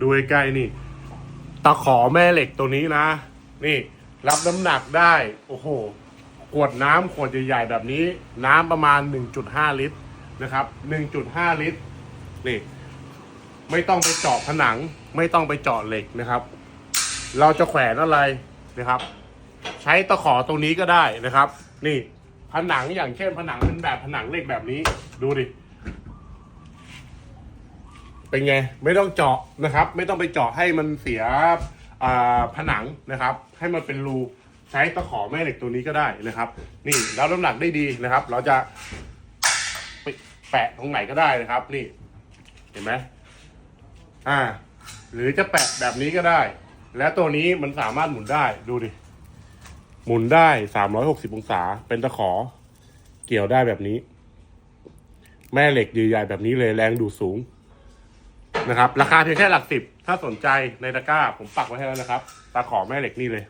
ดูใกล้ๆนี่ ตะขอแม่เหล็กตัวนี้นะ นี่ รับน้ำหนักได้ โอ้โห ขวดน้ำขวดใหญ่ๆแบบนี้ น้ำประมาณ 1.5 ลิตรนะครับ 1.5 ลิตร นี่ ไม่ต้องไปเจาะผนัง ไม่ต้องไปเจาะเหล็กนะครับ เราจะแขวนอะไรนะครับ ใช้ตะขอตรงนี้ก็ได้นะครับ นี่ผนังอย่างเช่นผนังเป็นแบบผนังเหล็กแบบนี้ ดูดิ เป็นไงไม่ต้องเจาะนะครับ ไม่ต้องไปเจาะให้มันเสียผนังนะครับ ให้มันเป็นรูใช้ตะขอแม่เหล็กตัวนี้ก็ได้นะครับ นี่แล้วน้ำหนักได้ดีนะครับ เราจะแปะตรงไหนก็ได้นะครับ นี่ เห็นไหมอ่า หรือจะแปะแบบนี้ก็ได้ และตัวนี้มันสามารถหมุนได้ดูดิหมุนได้สามร้อยหกสิบองศา เป็นตะขอ เกี่ยวได้แบบนี้ แม่เหล็กยืดใหญ่แบบนี้เลยแรงดูดสูง นะครับ ราคาเพียงแค่หลักสิบ ถ้าสนใจในตะกร้า ผมปักไว้ให้แล้วนะครับ ตาขอแม่เหล็กนี่เลย